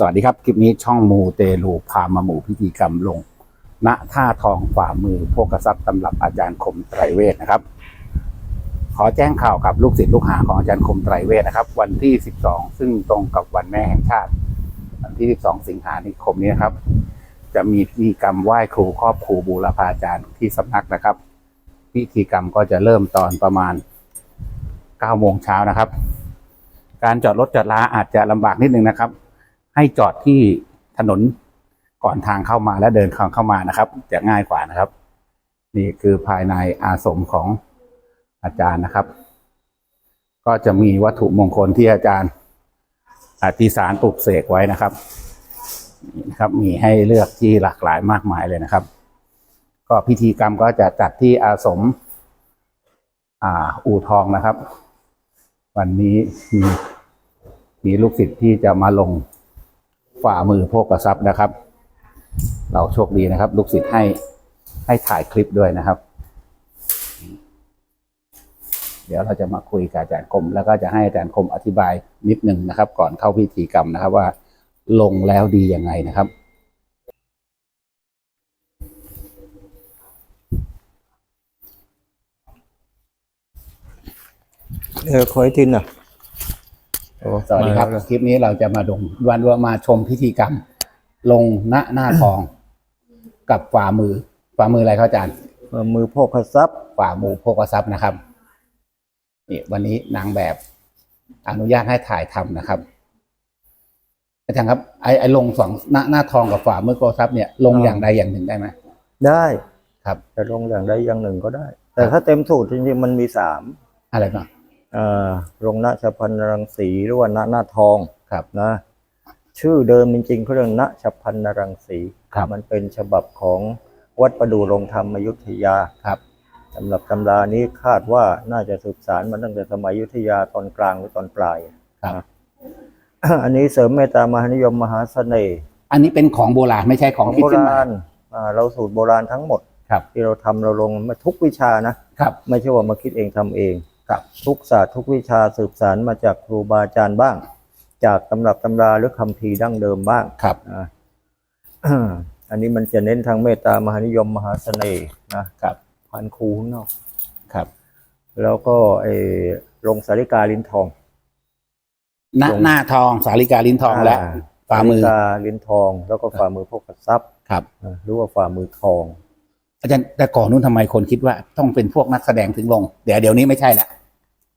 สวัสดีครับ คลิปนี้ช่องมูเตลูพามาหมู่พิธีกรรมลง ณท่าทองฝ่ามือโภกทรัพย์ตำรับอาจารย์คมไตรเวทนะครับ ขอแจ้งข่าวกับลูกศิษย์ลูกหาของอาจารย์คมไตรเวทนะครับ วันที่ 12 ซึ่งตรงกับวันแม่แห่งชาติ วันที่ 12 สิงหาคมนี้นครับ จะมีพิธีกรรมไหว้ครูครอบครูบูรพาจารย์ที่สำนักนะครับ พิธีกรรมก็จะเริ่มตอนประมาณ 9 โมงเช้านะครับ การจอดรถจอดลาอาจจะลำบากนิดนึงนะครับ ให้จอดที่ถนนก่อนทางเข้ามาและเดินทางเข้ามานะครับ จะง่ายกว่านะครับ นี่คือภายในอาสมของอาจารย์นะครับ ก็จะมีวัตถุมงคลที่อาจารย์อธิษฐานปลุกเสกไว้นะครับนี่นะครับมีให้เลือกที่หลากหลายมากมายเลยนะครับ ก็พิธีกรรมก็จะจัดที่อาสมอ่าอู่ทองนะครับ วันนี้มีมีลูกศิษย์ที่จะมาลง ฝ่ามือโภกทรัพย์นะครับ เราโชคดีนะครับ ลูกศิษย์ให้ให้ถ่ายคลิปด้วยนะครับ เดี๋ยวเราจะมาคุยกับอาจารย์คม แล้วก็จะให้อาจารย์คมอธิบายนิดหนึ่งนะครับ ก่อนเข้าพิธีกรรมนะครับว่าลงแล้วดียังไงนะครับ เออคอยทินอะ สวัสดีครับมาแล้วคลิปนี้เราจะมาดงวันว่ามาชมพิธีกรรม ลงหน้าหน้าทอง กับฝ่ามือ ฝ่ามืออะไรครับอาจารย์มือโพกทรัพย์ ฝ่ามือโภกทรัพย์นะครับนี่วันนี้นางแบบอนุญาตให้ถ่ายทำนะครับ อาจารย์ครับไอ้ไอ้ลงสองหน้าหน้าทองกับฝ่ามือโภกทรัพย์เนี่ยลงอย่างใดอย่างหนึ่งได้ไหมได้ครับจะลงอย่างใดอย่างหนึ่งก็ได้ แต่ถ้าเต็มสูตรจริงๆมันมีสามอะไรบ้าง เอ่อลงหน้าชพันนรังสีหรือว่าหน้าหน้าทองครับนะ ชื่อเดิมจริงๆเขาเรียกณชพันนรังสีครับมันเป็นฉบับของวัดประดู่โรงธรรมอยุธยาครับสำหรับตำรานี้คาดว่าน่าจะสืบสารมาตั้งแต่สมัยอยุธยาตอนกลางหรือตอนปลายครับอันนี้เสริมเมตตามหานิยมมหาเสน่ห์อันนี้เป็นของโบราณไม่ใช่ของของคิดโบขึ้นมาราณอ่าเราสูตรโบราณทั้งหมดครับที่เราทำเราลงมาทุกวิชานะครับ ไม่ใช่ว่ามาคิดเองทำเองครับ ทุกศาสตร์ทุกวิชาสืบสารมาจากครูบาอาจารย์บ้าง จากตำรับตำราหรือคำพีร์ดั้งเดิมบ้างครับนะอันนี้มันจะเน้นทางเมตตามหานิยมมหาเสน่ห์นะครับพันครูข้างนอกครับ แล้วก็ไอ้ลงสาริกาลิ้นทองหน้าลงหน้าทองสาลิกาลิ้นทองและาฝ่ามือสริกาลิ้นทอง แล้วก็ฝ่ามือพกทรัพย์ครับนะหรือว่าฝ่ามือทองอาจารย์แต่ก่อนนู้นทำไมคนคิดว่า ต้องเป็นพวกนักแสดงถึงลง เดี๋ยวเดี๋ยวนี้ไม่ใช่ละ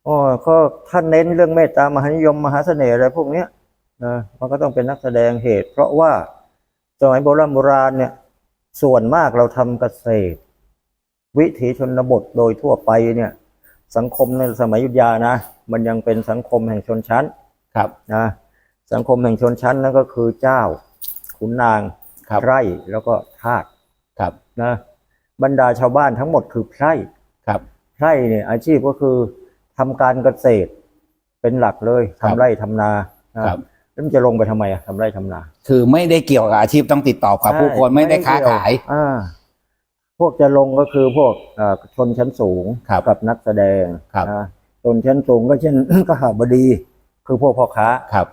อ๋อก็ท่านเน้นเรื่องเมตตามหานิยมมหาเสน่ห์อะไรพวกเนี้ยนะมันก็ต้องเป็นนักแสดงเหตุ เพราะว่าสมัยโบราณโบราณเนี่ยส่วนมากเราทำเกษตร วิถีชนบทโดยทั่วไปเนี่ยสังคมในสมัยอยุธยานะมันยังเป็นสังคมแห่งชนชั้นครับนะสังคมแห่งชนชั้นนั่นก็คือเจ้าขุนนางครับไพร่แล้วก็ทาสครับนะบรรดาชาวบ้านทั้งหมดคือไพร่ครับไพร่เนี่ยอาชีพก็คือ ทำการเกษตร เป็นหลักเลยครับทำไร่ทำนานะครับ แล้วมันจะลงไปทำไมอะทำไร่ทำนาคือไม่ได้เกี่ยวกับอาชีพต้องติดต่อกับผู้คนไม่ได้ค้าขาย อ่า พวกจะลงก็คือพวกเอ่อชนชั้นสูงครับกับนักแสดงครับ นะชนชั้นสูงก็เช่นกหาบดี คือพวกพ่อค้าครับ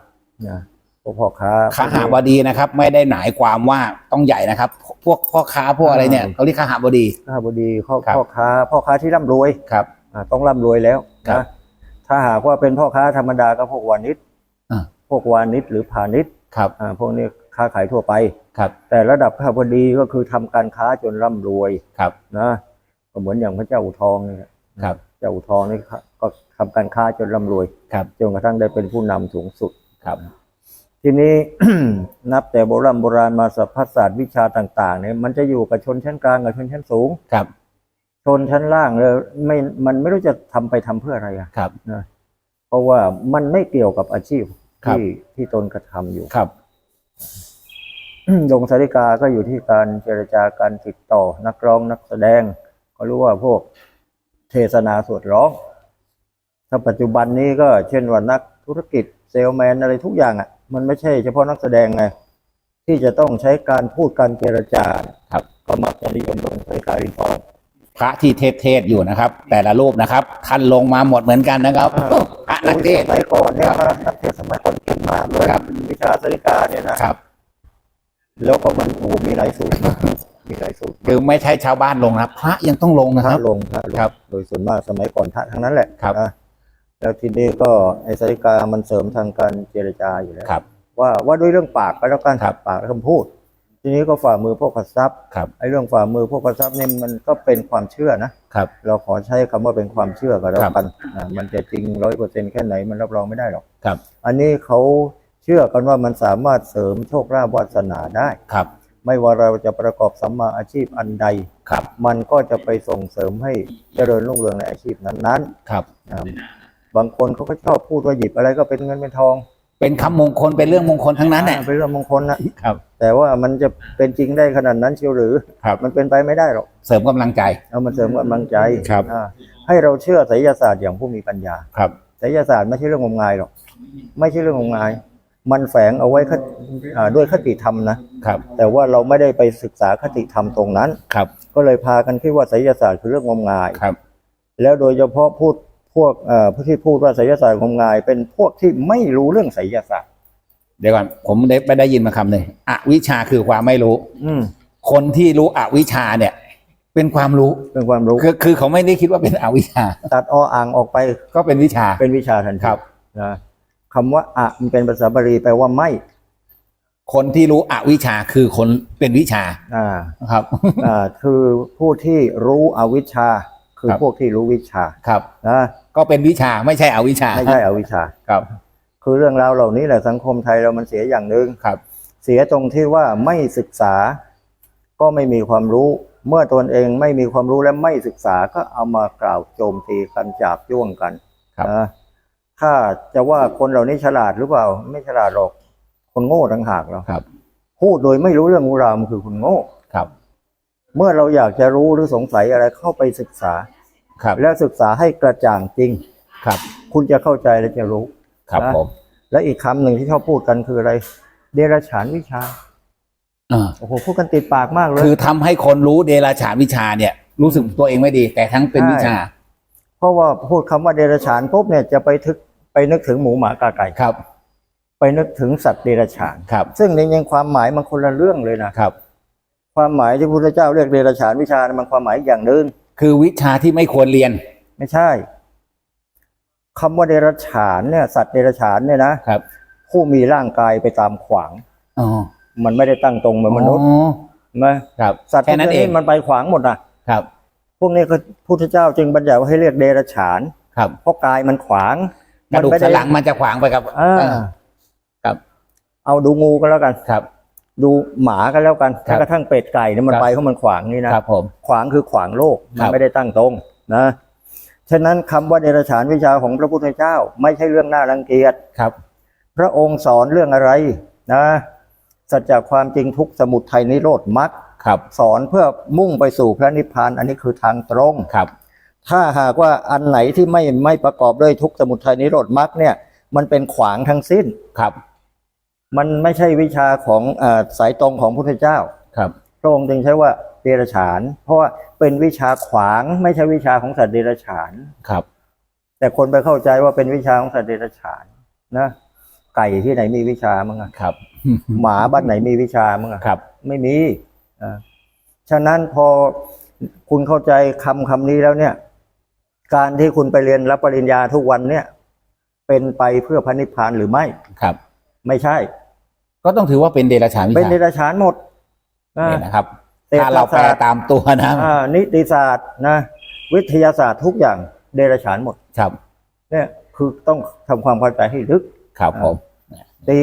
นะพวกพ่อค้าขาหาบดีนะครับ ไม่ได้หมายความว่าต้องใหญ่นะครับ พวกพ่อค้าพวกอะไรเนี่ยเขาเรียกขาหาบดีกหาบดีพ่อครับ พ่อค้าพ่อค้าที่ร่ำรวยครับอ่าต้องร่ำรวยแล้ว ครับ นะถ้าหากว่าเป็นพ่อค้าธรรมดาก็พวกวานิชอ่า พวกวานิชหรือพาณิชย์ครับอ่าพวกนี้ค้าขายทั่วไป ครับแต่ระดับข้าพดีก็คือทำการค้าจนร่ำรวยครับนะก็เหมือนอย่างพระเจ้าอู่ทองเนี่ย ครับเจ้าอู่ทองนี่ก็ทำการค้าจนร่ำรวยครับจนกระทั่งได้เป็นผู้นำสูงสุด ครับ ทีนี้ นับแต่โบราณโบราณมาสัพพศาสตร์วิชาต่างๆเนี่ยมันจะอยู่กับชนชั้นกลางกับชนชั้นสูง ครับ ชนชั้นล่างเลยไม่มันไม่รู้จะทำไปทำเพื่ออะไรอะครับนะเพราะว่ามันไม่เกี่ยวกับอาชีพครับที่ที่ตนกระทำอยู่ครับดงสาริกาก็อยู่ที่การเจรจาการติดต่อนักร้องนักแสดง ก็รู้ว่าพวกเทศนาสวดร้อง ถ้าปัจจุบันนี้ก็เช่นว่านักธุรกิจเซลแมนอะไรทุกอย่างอะ มันไม่ใช่เฉพาะนักแสดงไง ที่จะต้องใช้การพูดการเจรจาครับ ก็มักจะนิยมลงสาริกาลินทอง พระที่เทศเทศอยู่นะครับ แต่ละรูปนะครับ ท่านลงมาหมดเหมือนกันนะครับอ่าพระนักเทศสมัยก่อนเนี่ยนักเทศสมัยก่อนเก่งมากเลยครับวิชาสริกาเนี่ยนะครับ แล้วก็มันโอ้โหมีหลายสูตรมากมีหลายสูตรคือไม่ใช่ชาวบ้านลงนะพระยังต้องลงนะพคระรับลงพระลงครับ โดยส่วนมากสมัยก่อนพระทั้งนั้นแหละครับนะแล้วทีนี้ก็ไอ้สริกามันเสริมทางการเจรจาอยู่แล้วครับว่าว่าด้วยเรื่องปากก็แล้วกันครับปากและคำพูด ทีนี้ก็ฝ่ามือพวกกทรัพย์ครับไอ้เรื่องฝ่ามือพวกกทรัพย์เนี่ยมันก็เป็นความเชื่อนะครับ เราขอใช้คำว่าเป็นความเชื่อก็แล้วครับกันอ่ามันจะจริงร้อยเปอร์เซ็นแค่ไหนมันรับรองไม่ได้หรอกครับ อันนี้เขาเชื่อกันว่ามันสามารถเสริมโชคลาภวาสนาได้ครับ ไม่ว่าเราจะประกอบสัมมาอาชีพอันใดครับ มันก็จะไปส่งเสริมให้เจริญรุ่งเรืองในอาชีพนั้นครับๆอ่าบางคนเขาก็ชอบพูดว่าหยิบอะไรก็เป็นเงินเป็นทอง เป็นคำมงคลเป็นเรื่องมงคลทั้งนั้นแหละอ่าเป็นเรื่องมงคลนะครับ แต่ว่ามันจะเป็นจริงได้ขนาดนั้นเชียวหรือ ครับ มันเป็นไปไม่ได้หรอกเสริมกำลังใจ เอามันเสริมกำลังใจครับ อ่าให้เราเชื่อไสยศาสตร์อย่างผู้มีปัญญาครับ ไสยศาสตร์ไม่ใช่เรื่องงมงายหรอกไม่ใช่เรื่องงมงาย มันแฝงเอาไว้คติอ่าด้วยคติธรรมนะครับ แต่ว่าเราไม่ได้ไปศึกษาคติธรรมตรงนั้น ครับ ก็เลยพากันคิดว่าไสยศาสตร์คือเรื่องงมงาย ครับ แล้วโดยเฉพาะพูดพ วกเอ่อผู้ที่พูดว่าไสยศาสตร์งมงาย เป็นพวกที่ไม่รู้เรื่องไสยศาสตร์ เดี๋ยวก่อนผมได้ไปได้ยินมาคำหนึ่งอวิชชาคือความไม่รู้ อืมคนที่รู้อวิชชาเนี่ย เป็นความรู้เป็นความรู้คือคือเขาไม่ได้คิดว่าเป็นอวิชชา ตัดออ่างออกไปก็เป็นวิชา เป็นวิชาทันทีครับ นะคำว่าอะมันเป็นภาษาบาลีแปลว่าไม่ คนที่รู้อวิชชาคือคนเป็นวิชาอ่า ครับ อ่าคือผู้ที่รู้อวิชชา คือครับ พวกที่รู้วิชาครับ นะ ก็เป็นวิชาไม่ใช่อวิชชาไม่ใช่อวิชชา ครับ คือเรื่องราวเหล่านี้แหละสังคมไทยเรามันเสียอย่างหนึ่งครับ เสียตรงที่ว่าไม่ศึกษา ก็ไม่มีความรู้ เมื่อตนเองไม่มีความรู้และไม่ศึกษาก็เอามากล่าวโจมตีกันจับย่วงกันครับ นะถ้าจะว่าคนเหล่านี้ฉลาดหรือเปล่า ไม่ฉลาดหรอกคนโง่ต่างหากเราครับ พูดโดยไม่รู้เรื่องรู้ราวมันคือคนโง่ ครับ เมื่อเราอยากจะรู้หรือสงสัยอะไรเข้าไปศึกษา ครับ แล้วศึกษาให้กระจ่างจริง ครับ คุณจะเข้าใจและจะรู้ครับนะผมและอีกคำหนึ่งที่ชอบพูดกันคืออะไร เดรัจฉานวิชาอ่าโอ้โหพูดกันติดปากมากเลยคือทำให้คนรู้เดราฉานวิชาเนี่ย รู้สึกตัวเองไม่ดี แต่ทั้งเป็นใช่วิชา เพราะว่าพูดคำว่าเดรัจฉานปุ๊บเนี่ยจะไปทึกไปนึกถึงหมูหมากาไก่ครับ ไปนึกถึงสัตว์เดรัจฉาน ครับ ซึ่งในยังความหมายมันคนละเรื่องเลยนะครับ ความหมายที่พระพุทธเจ้าเรียกเดรัจฉานวิชามันความหมายอีกอย่างหนึ่ง คือวิชาที่ไม่ควรเรียน ไม่ใช่คำว่าเดรัจฉานเนี่ย สัตว์เดรัจฉานเนี่ยนะครับ ผู้มีร่างกายไปตามขวาง อ๋อมันไม่ได้ตั้งตรงเหมือนมนุษย์อ๋อนะครับสัตว์แค่นั้นเองมันไปขวางหมดนะครับ พวกนี้ก็พุทธเจ้าจึงบัญญัติว่าให้เรียกเดรัจฉาน ครับเพราะกายมันขวางกระดูกไม่สัไนหลังมันจะขวางไปกับอ่าเออครับ เอาดูงูก็แล้วกัน ครับ ดูหมาก็แล้วกันครับแม้กระทั่งเป็ดไก่เนี่ยมันครับ ไปเพราะมันขวางนี่นะ ครับผม ขวางคือขวางโลกครัมันบไม่ได้ตั้งตรงนะฉะนั้นคำว่าเดรัจฉานวิชาของพระพุทธเจ้า ไม่ใช่เรื่องน่ารังเกียจ ครับ พระองค์สอนเรื่องอะไรนะสัจจะความจริงทุกข์สมุทัยนิโรธมรรคครับสอนเพื่อมุ่งไปสู่พระนิพพานอันนี้คือทางตรง ครับ ถ้าหากว่าอันไหนที่ไม่ไม่ประกอบด้วยทุกข์สมุทัยนิโรธมรรคเนี่ย มันเป็นขวางทั้งสิ้น ครับ มันไม่ใช่วิชาของอาสายตรงของพระพุทธเจ้าครับพระองค์จึงใช้ว่าเดรัจฉาน เพราะว่าเป็นวิชาขวางไม่ใช่วิชาของสัตว์เดรัจฉานครับ แต่คนไปเข้าใจว่าเป็นวิชาของสัตว์เดรัจฉานนะ ไก่ที่ไหนมีวิชามั้งอะครับ หมาบ้านไหนมีวิชามั้งอะครับ ไม่มีอ่าฉะนั้นพอคุณเข้าใจคำคำนี้แล้วเนี่ย การที่คุณไปเรียนรับปริญญาทุกวันเนี่ย เป็นไปเพื่อพระนิพพานหรือไม่ครับ ไม่ใช่ ก็ต้องถือว่าเป็นเดรัจฉานวิเป็นชาเดรัจฉานหมดอ่า เนี่ยนะครับเศรษฐศาสตร์ ถ้าเราแปลตามตัวนะอ่านิติศาสตร์นะ วิทยาศาสตร์ทุกอย่างเดรัจฉานหมด ครับเนี่ยคือต้องทำความเข้าใจให้ลึก ครับผม ตี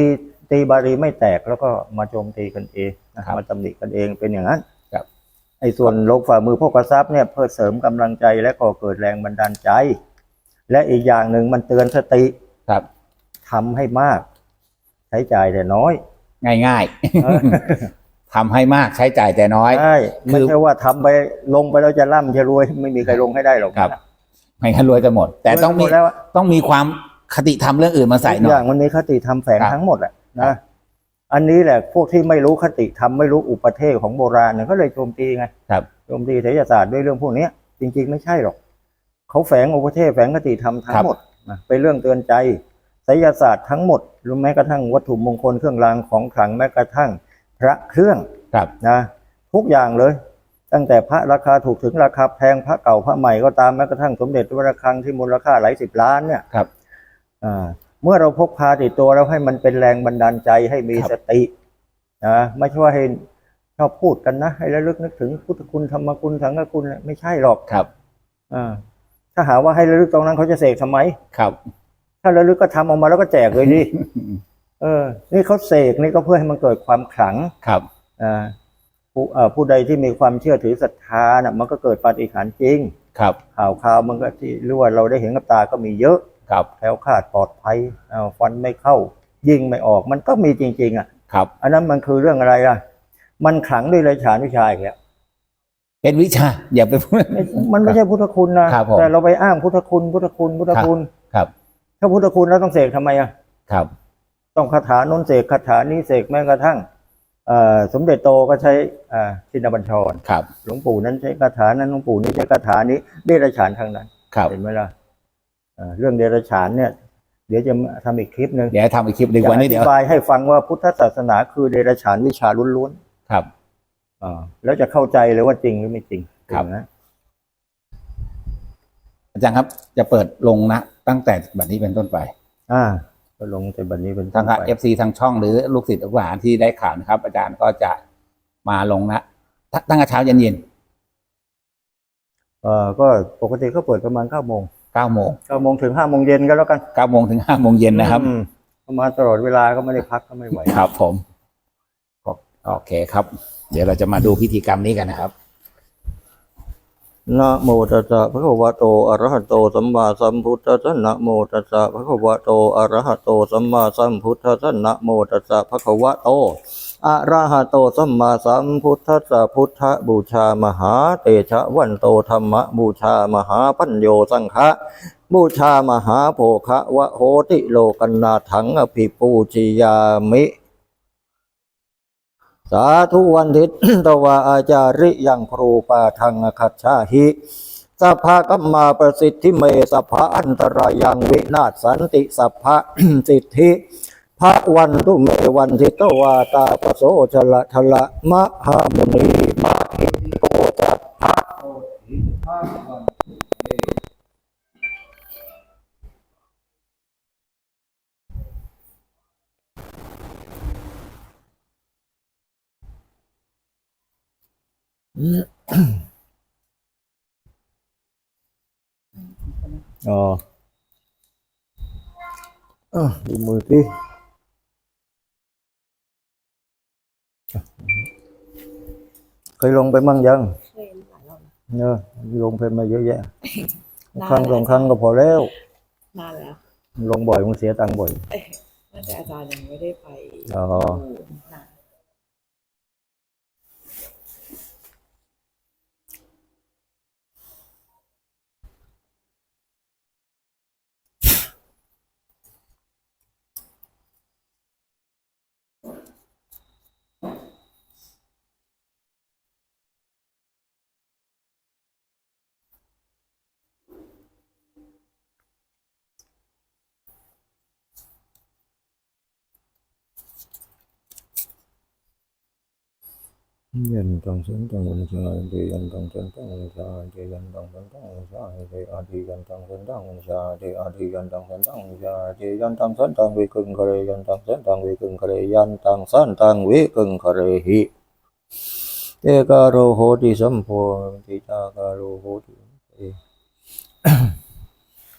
ตีบาลีไม่แตกแล้วก็มาโจมตีกันเองนะครับมาตำหนิกันเองเป็นอย่างนั้นครับ ไอ้ส่วนโลกฝ่ามือพวกกระซับเนี่ยเพื่อเสริมกำลังใจและก่อเกิดแรงบันดาลใจ และอีกอย่างหนึ่งมันเตือนสติครับทำให้มาก ใช้จ่ายแต่น้อย ง่ายเออๆทำให้มากใช้จ่ายแต่น้อย ใช่คือไม่ใช่ว่าทำไปลงไปแล้วจะร่ำจะรวย ไม่มีใครลงให้ได้หรอกครับ ไม่งั้นรวยกันหมด แต่ต้องมีรวยกันหดแล้วต้องมีความคติธรรมเรื่องอื่นมาใส่หทุน่กออย ย่างมันมีคติธรรมแฝงครับทั้งหมดแหละครันะบ อันนี้แหละพวกที่ไม่รู้คติธรรมไม่รู้อุปเทศของโบราณเนี่ยก็เลยโจมตีไง ครับ โจมตีไสยศาสตร์ด้วยเรื่องพวกเนี้ย จริง ๆ ไม่ใช่หรอก เขาแฝงอุปเทศแฝงคติธรรมทั้งหมดนะเป็นเรื่องเตือนใจ ไสยศาสตร์ทั้งหมดรวมแม้กระทั่งวัตถุมงคลเครื่องรางของขลังแม้กระทั่งพระเครื่องครับนะทุกอย่างเลย ตั้งแต่พระราคาถูกถึงราคาแพงพระเก่าพระใหม่ก็ตามแม้กระทั่งสมเด็จวัดระฆังที่มูลค่าหลายสิบล้านเนี่ยครับอ่าเมื่อเราพกพาติดตัวเราให้มันเป็นแรงบันดาลใจให้มีครับสตินะไม่ใช่ว่าให้ชอบพูดกันนะ ให้ระลึกนึกถึงพุทธคุณธรรมคุณสังฆคุณเนี่ยไม่ใช่หรอกครับอ่าถ้าหาว่าให้ระลึกตรงนั้นเขาจะเสกทำไมครับ ถ้าระลึกก็ทำออกมาแล้วก็แจกเลยดิเออ นี่เขาเสกนี่ก็เพื่อให้มันเกิดความขลังครับอ่าผู้เอ่อผู้ใดที่มีความเชื่อถือศรัทธาน่ะ มันก็เกิดปาฏิหาริย์จริง ครับ ข่าวข่าวมันก็ที่รู้ว่าเราได้เห็นกับตาก็มีเยอะ ครับแคล้วคลาดปลอดภัยอ้าวฟันไม่เข้า ยิงไม่ออก มันก็มีจริง ๆ อะ ครับ อันนั้นมันคือเรื่องอะไรล่ะ มันขลังด้วยไรฉานวิชาอีกแล้วเป็นวิชา อย่าไปพูดไม่มันไม่ใช่พุทธคุณนะครับผมแต่เราไปอ้างพุทธคุณ พุทธคุณพุทธคุณครับ ถ้าพุทธคุณแล้วต้องเสกทำไมอะครับ ต้องคาถาโน้นเสกคาถานี้เสกแม้กระทั่งเอ่อสมเด็จโตก็ใช้อ่าชินบัญชรครับ หลวงปู่นั้นใช้คาถานั้นหลวงปู่นี่ใช้คาถานี้เดรัจฉานทางนั้นครับเห็นไหมล่ะเอ่อเรื่องเดรัจฉานเนี่ย เดี๋ยวจะทำอีกคลิปหนึ่งเดี๋ยวทำอีกคลิปดีกว่าจะอนี้ธิเดี๋ยวบายให้ฟังว่าพุทธศาสนาคือเดรัจฉานวิชาล้วนครับๆอ่าแล้วจะเข้าใจเลยว่าจริงหรือไม่จริงครับนะอาจารย์ครับจะเปิดลงนะ ตั้งแต่บัดนี้เป็นต้นไป อ่า ก็ลงแต่บัดนี้เป็นทางต้นไปเอฟซีทางช่องหรือลูกศิษย์ลูกหาที่ได้ข่าวนะครับ อาจารย์ก็จะมาลงนะตตั้งแต่เช้าเย็นเย็นเอ่อก็ปกติก็เปิดประมาณเก้าโมงเก้าโมงเก้าโมงถึงห้าโมงเย็นก็แล้วกันเก้าโมงถึงห้าโมงเย็นนะครับ อืมประมาณตลอดเวลาก็ไม่ได้พักก็ไม่ไหว ครับผมโอโอเคครับ เดี๋ยวเราจะมาดูพิธีกรรมนี้กันนะครับ นะโมตัสสะภะคะวะโตอะระหะโตสัมมาสัมพุทธัสสะนะโมตัสสะภะคะวะโตอะระหะโตสัมมาสัมพุทธัสสะนะโมตัสสะภะคะวะโตอะระหะโตสัมมาสัมพุทธัสสะพุทธบูชามหาเตชะวันโตธรรมบูชามหาปัญโยสังฆะบูชามหาโภคะวะโหติโลกันนาถังอภิปูชิยามิ สาธุวันทิตตวาอาจาริยังครูปาทังคัจฉาหิสัพพะกัมมาประสิทธิเมสัพพะอันตรายังวินาศสันติสัพพะสิทธิพระวันตุเมวันทิตวาตาปโสชละทละมหามุนีมาหิโกจัตถะ อ๋ออะดูมือสิเคยลงไปมั่งยังเคยหลายรอบนะเนอะลงไปมาเยอะแยะนานครั้งสองครั้งก็พอแล้วนานแล้ว ลงบ่อยมันเสียตังค์บ่อยเอ้ยน่าจะอาจารย์ยังไม่ได้ไปอ๋อ ยันตังสันตังวันชาเจยันตังสันตังวันชาเจยันตังสันตังวันชาเจอาทิยันตังสันตังวันชาเจอาทิยันตังสันตังวันชาเจยันตังสันตังวิกึงคะเรยันตังสันตังวิกึงคะเรยันตังสันตังวิกึงคะเรหิเตกาโรโหติสัมโพติตากาโรโหติเอ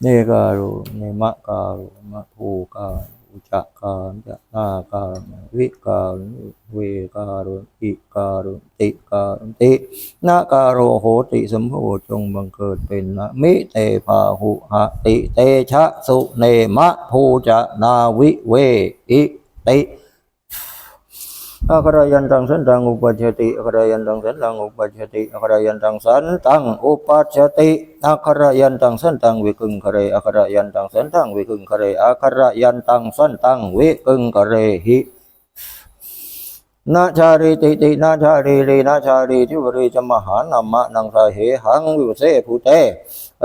เนกาโรเนมะกาโรมะภูกา จักาจะนาการวิการเวการุอิการุติการุตินาการโรโหติสมโพจงบังเกิดเป็นนะมิเตภาหุหะติเตชะสุเนมะภูจะนาวิเวอิติ อัครายันตังสันตังอุปัชติอัครายันตังสันตังอุปัชติอัครายันตังสันตังอุปัชติอัครายันตังสันตังวิกึงคะเรอัครายันตังสันตังวิกึงคะเรอัครายันตังสันตังวิกึงคะเรหินาชาริติตินาชารีรีนาชารีทิวรีจมหานามะนังสาเหหังวิวเสภูเต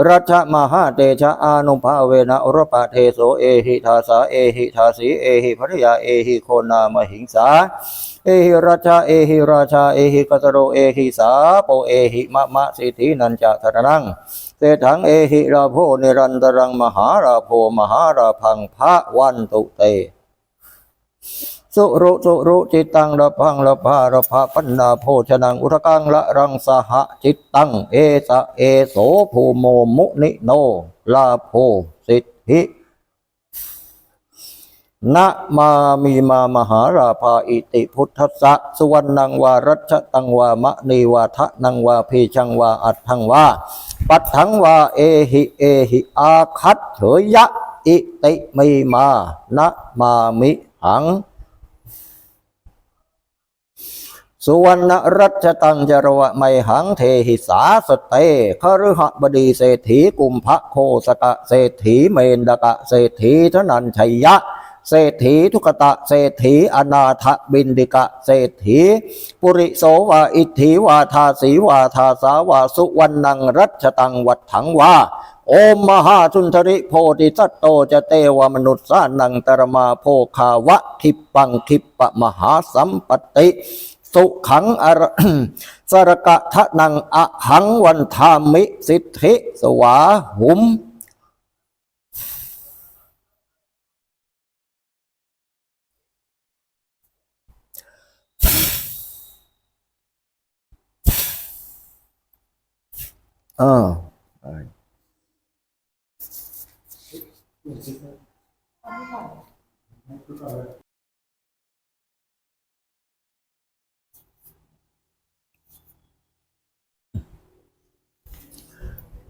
รัชมหาเตชะอานุภาเวนะอรปะเทโสเอหิทาสาเอหิทาสีเอหิภริยาเอหิโคนามหิงสา เอหิราชาเอหิราชาเอหิกัสโรเอหิสาโปเอหิมะมะสิทธินันจะธรนังเตถังเอหิราโพนิรันตรังมหาราโพมหาราพังพระวันตุเตสุรุสุรุจิตตังระพังระพาระพาปันนาโพชนังอุทกังละรังสหจิตตังเอสะเอโสภูโมมุนิโนลาโพสิทธิ นะมามีมามหาราภาอิติพุทธสะสุวรรณังวารัชตังวามะนีวาทะนังวาพีชังวาอัตถังวาปัตถังวาเอหิเอหิอาคัตเถยะอิติมีมานะมามิหังสุวรรณรัชตังจรวะไมหังเทหิสาสเตคฤหบดีเศรษฐีกุมภะโคสกะเศรษฐีเมนดกะเศรษฐีธนันชัยยะ เศรษฐีทุกตะเศรษฐีอนาถบินดิกะเศรษฐี ปุริโสวาอิทธิวาทาสีวาทาสาวาสุวรรณังรัชตังวัดถังวาโอมมหาสุนทริโพธิสัตโตจะเตวมนุษย์สานังตรมาโพคาวะทิปปังทิปปะมหาสัมปติสุขังอรสรกะทะนังอะหังวันทามิสิทธิสวาหุม เออ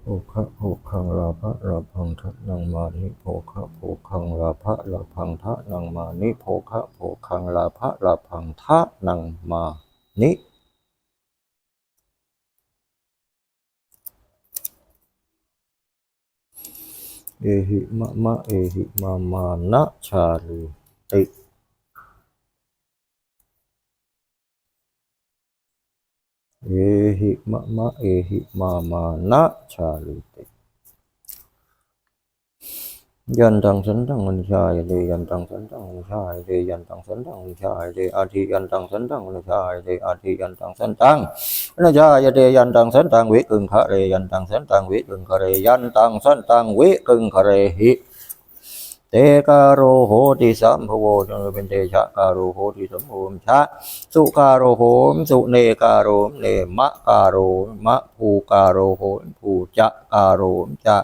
โภคะโภคังลาภะลาพังทะนังมานิโภคะโภคังลาภะลาพังทะนังมานิโภคะโภคังลาภะลาพังทะนังมานิ เอหิมะมะเอหิมามานะ ยันตังสันตังวิชายเดยันตังสันตังวิชายเดยันตังสันตังวิชายเดอาทิยันตังสันตังวิชายเดอาทิยันตังสันตังวิชายเดยันตังสันตังวิกึงคะเรยันตังสันตังวิกึงคะเรยันตังสันตังวิกึงคะเรหิเตกาโรโหติสัมภโวจงเป็นเตชะกาโรโหติสัมภโวมชะ สุกาโรโหมสุเนกาโรมเนมะกาโรมะภูกาโรโหมภูจะกาโรมจะ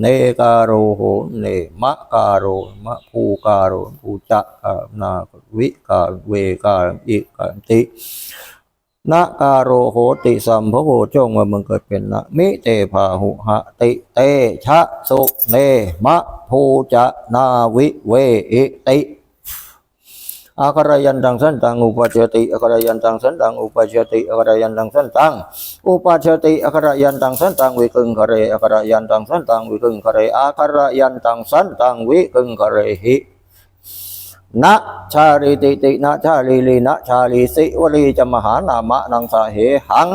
เนกาโรโหเนมะกาโรมะภูกาโรภูจะกานาวิกาเวกาอิกาตินะกาโรโหติสัมภโวจงว่ามึงเกิดเป็นนะมิเตพาหุหะติเตชะสุเนมะภูจะนาวิเวอิติ อาคารยันตังสันตังอุปจจติอาคารยันตังสันตังอุปจจติอาคารยันตังสันตังอุปาชติอัครยันตังสันตังวิกึงคะเรอัครยันตังสันตังวิกึงคะเรอัครยันตังสันตังวิกึงคะเรหินะชาลิติตินะชาลีลีนะชาลีสิวลีจะมหานามะนังสาเหหัง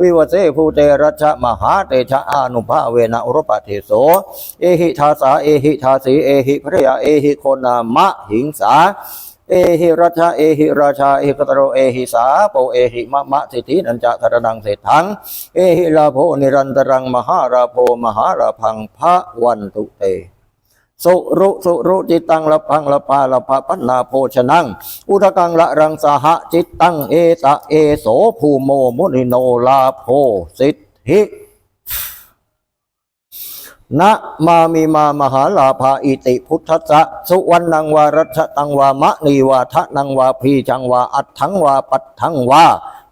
วิวเสภูเตรัชะมหาเตชะอานุภาเวนะอุรปะเทโส เอหิทาสาเอหิทาสีเอหิภระยาเอหิโคนามะหิงสา เอหิราชาเอหิราชาเอหิกตโรเอหิสาโปเอหิมะมะสิทธินันจะธรนังเศรษฐังเอหิลาโพนิรันตรังมหาราโพมหาราพังพระวันตุเตสุรุสุรุจิตตังละพังละปาละพะปันนาโพชนัง อุทกังละรังสหจิตตังเอตะเอโสภูโมมุนิโนลาโพสิทธิ นะมามีมามหาลาภาอิติพุทธะสุวรรณังวารัชตังวามะนีวาทะนังวาพีจังวาอัตถังวาปัตถังวา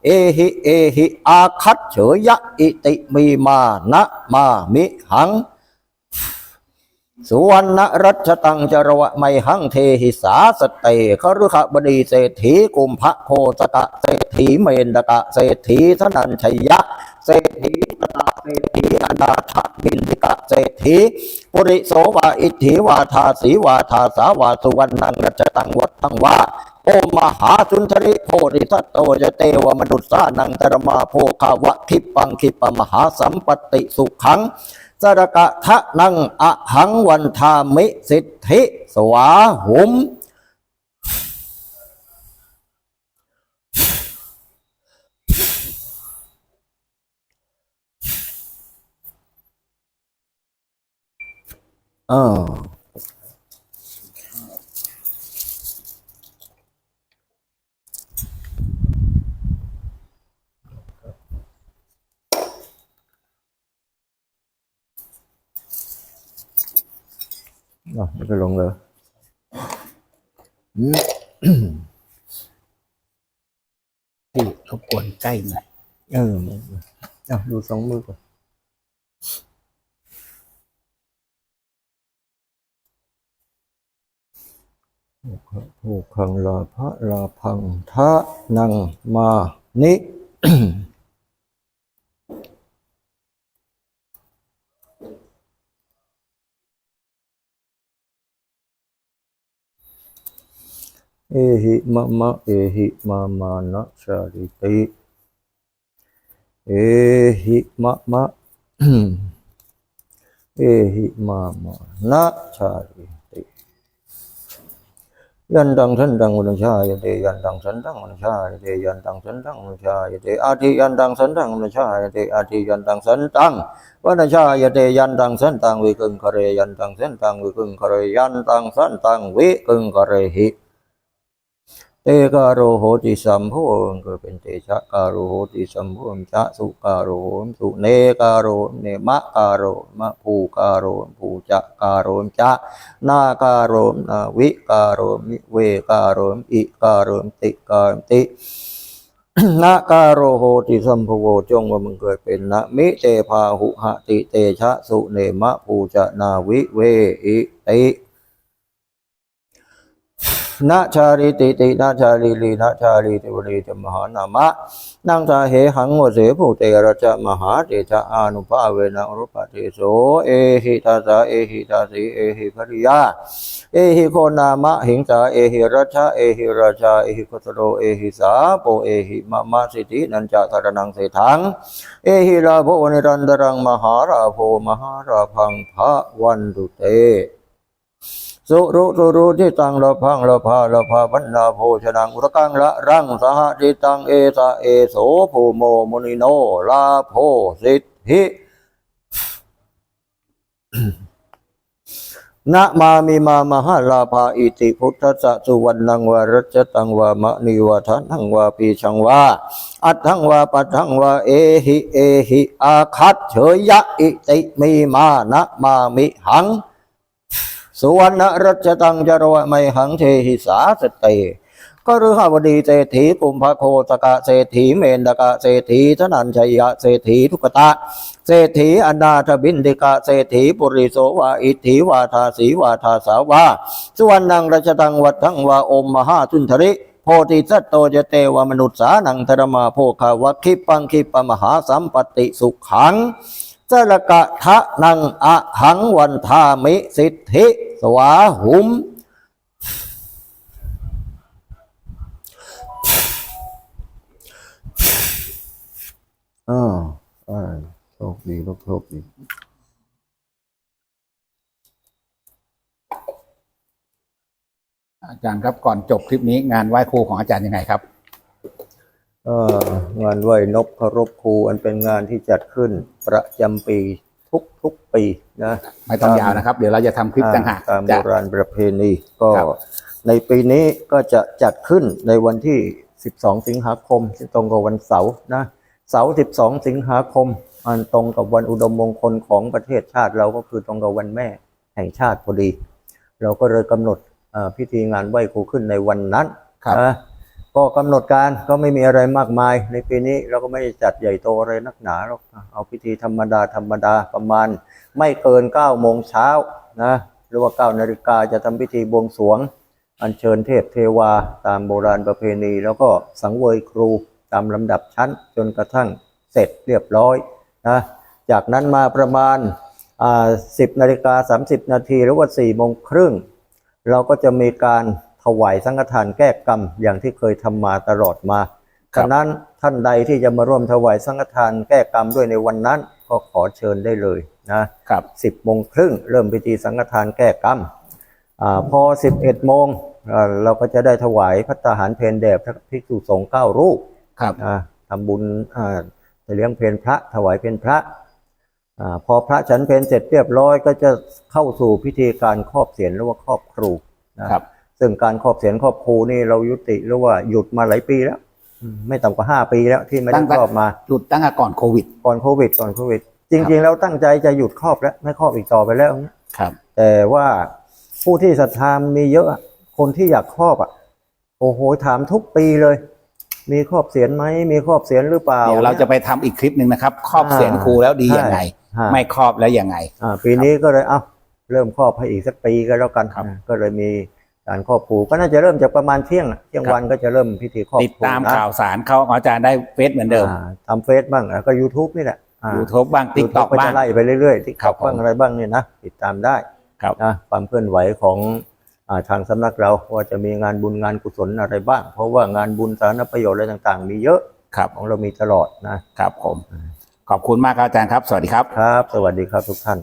เอหิเอหิอาคัตเฉยะอิติมีมานะมามิหัง สุวรรณรัชตังจรวะไมหังเทหิสาสเตคฤขบดีเศรษฐีกุมภะโคสกะเศรษฐีเมนดกะเศรษฐีธนันชัยยะเศรษฐีตะเศรษฐีอนาถบินดิกะเศรษฐีปุริโสวาอิทธิวาทาสีวาทาสาวาสุวรรณังรัชตังวัดทังวาโอมหาสุนทริโพธิสัตโตจะเตวมนุษสานังตรมาโพคาวะคิปังคิปมหาสัมปติสุขัง สรกะทะนังอะหังวันทามิสิทธิสวาหุมเอออะไม่ไปลงเลยที่รบกวนใกล้หน่อยเอออะดูสองมือก่อนผูกขังลาภะลาพังทะนังมานิ เอหิมะมะเอหิมามานะชาริติเอหิมะมะเอหิมามานะชาริ เตกาโรโหติสัมโพมก็เป็นเตชะกาโรโหติสัมโพมชะสุกาโรมสุเนกาโรเนมะกาโรมะภูกาโรมภูจะกาโรมจะนากาโรนาวิกาโรมิเวกาโรมอิกาโรมติกาตินากาโรโหติสัมภโวจงว่ามึงเกิดเป็นนะมิเตพาหุหติเตชะสุเนมะภูจะนาวิเวอิติ นาชาลิติตินาชาลิลีนาชาลิติวลีจะมหานามะนังทาเหหังวเสภูเตระจะมหาเตชะอานุภาเวนะรุปเทโสเอหิตาสาเอหิตาสีเอหิภริยา เอหิโคนามะหิงสาเอหิรัชะเอหิราชาเอหิโคตโรเอหิสาโปเอหิมะมะสิทธินันจะสารนังเสถังเอหิลาโภนิรันดรังมหาราโภมหาราพังพระวันตุเต สุรุสุรุที่ตังละพังละพาละพาพันนาโพชนังอุรกังละรังสหติตังเอสะเอโสภูโมมุนิโนลาโพสิทธินะมามิมามหาลาภาอิติพุทธะสุวรรณังวารัจจตังวามะนิวาทันังวาปีชังวาอัตถังวาปัตถังวาเอหิเอหิอาคัตเฉยยะอิติมีมานะมามิหัง สุวรรณรัชตังจรวะไมหังเทหิสาสเตก็ฤหบดีเศรษฐีกุมภโคตกะเศรษฐีเมนตกะเศรษฐีธนัญชัยยะเศรษฐีทุกตะเศรษฐีอนาถบินดิกะเศรษฐีปุริโสวาอิทธิวาทาสีวาทาสาวาสุวรรณังรัชตังวัดทังวาอมมหาสุนทริโพธิสัตโตจเตวมนุษย์สานังธรรมาโภคาวคิปังคิปมหาสัมปติสุขัง สรกะทะนังอะหังวันทามิสิทธิ สวาหุมอ่าอ่าโชคดีลูกโชคดีอาจารย์ครับก่อนจบคลิปนี้งานไหว้ครูของอาจารย์ยังไงครับเอ่อ งานไหวนกเคารพครูอันเป็นงานที่จัดขึ้นประจำปีทุกทุกๆปีนะไม่ต้องยาวนะครับ เดี๋ยวเราจะทำคลิปต่างหากตามโบจะราณประเพณีก็ครับในปีนี้ก็จะจัดขึ้นในวันที่ 12 สิงหาคมซึ่งตรงกับวันเสาร์นะเสาร์ 12 สิงหาคมอันตรงกับวันอุดมมงคลของประเทศชาติเราก็คือตรงกับวันแม่แห่งชาติพอดี เราก็เลยกำหนดเอ่อพิธีงานไหว้ครูขึ้นในวันนั้นครับนะ ก็กำหนดการก็ไม่มีอะไรมากมาย ในปีนี้เราก็ไม่จัดใหญ่โตอะไรนักหนาหรอกเอาพิธีธรรมดาธรรมดาประมาณ ไม่เกิน9โมงเช้านะหรือว่า9นาฬิกาจะทำพิธีบวงสรวง อัญเชิญเทพเทวาตามโบราณประเพณี แล้วก็สังเวยครูตามลำดับชั้น จนกระทั่งเสร็จเรียบร้อยนะจากนั้นมาประมาณอ่า10นาฬิกา30นาทีหรือว่า4โมงครึ่งเราก็จะมีการ วายสังฆทานแก้กรรมอย่างที่เคยทำมาตลอดมาครับฉะนั้นท่านใดที่จะมาร่วมถวายสังฆทานแก้กรรมด้วยในวันนั้นขก็ขอเชิญได้เลยนะครับสิบโมงครึ่งเริ่มพิธีสังฆทานแก้กรรมอาพอสิบเอ็ดโมงอ่าเราก็จะได้ถวายพัตตาหารเพนแด่พระภิกษุสงฆ์เก้ารูปครับอ่าทำบุญอ่าจะเลี้ยงเพนพระถวายเพนพระอาพอพระฉันเพนเสร็จเรียบร้อย ก็จะเข้าสู่พิธีการครอบเสียนหรือว่าครอบครูนะครับ ซึ่งการครอบเสียนครอบครูนี่เรายุติหรือว่าหยุดมาหลายปีแล้วอืมไม่ต่ำกว่าห้าปีแล้วที่ไม่ได้ตั้งแต่ครอบมาหยุดตั้งแต่ก่อนโควิด ก่อนโควิดก่อนโควิด จริงๆแล้วตั้งใจจะหยุดครอบแล้ว ไม่ครอบอีกต่อไปแล้วเนี่ยครับ แต่ว่าผู้ที่ศรัทธามีเยอะอะคนที่อยากครอบอะ โอ้โหถามทุกปีเลย มีครอบเสียนไหมมีครอบเสียนหรือเปล่าเดี๋ยวเราจะไปทำอีกคลิปหนึ่งนะครับ ครอบเสียนครูแล้วดียังไงใช่ไม่ครอบแล้วยังไง อ่า ปีนี้ก็เลยเอ้าเริ่มครอบให้อีกสักปีก็แล้วกันครับอ่าก็เลยมี การครอบครูก็น่าจะเริ่มจากประมาณเที่ยงอะเที่ยงครับวันก็จะเริ่มพิธีครอบครูติดตามนะข่าวสารเขาของอาจารย์ได้เฟซเหมือนเดิมอ่าทำเฟซบ้างแล้วก็ YouTube นี่แหละอ่า YouTube บ้างติ๊กต็อกก็บ้าจะงไล่ไปเรื่อยๆที่ครัขับบผมบ้างอะไรบ้างเนี่ยนะติดตามได้ครับ นะความเคลื่อนไหวของอาทางสำนักเราว่าจะมีงานบุญงานกุศลอะไรบ้าง เพราะว่างานบุญสาธารณประโยชน์อะไรต่างๆ มีเยอะครับของเรามีตลอดนะครับผม ขอบคุณมากครับอาจารย์ครับ สวัสดีครับ ครับ สวัสดีครับทุกท่าน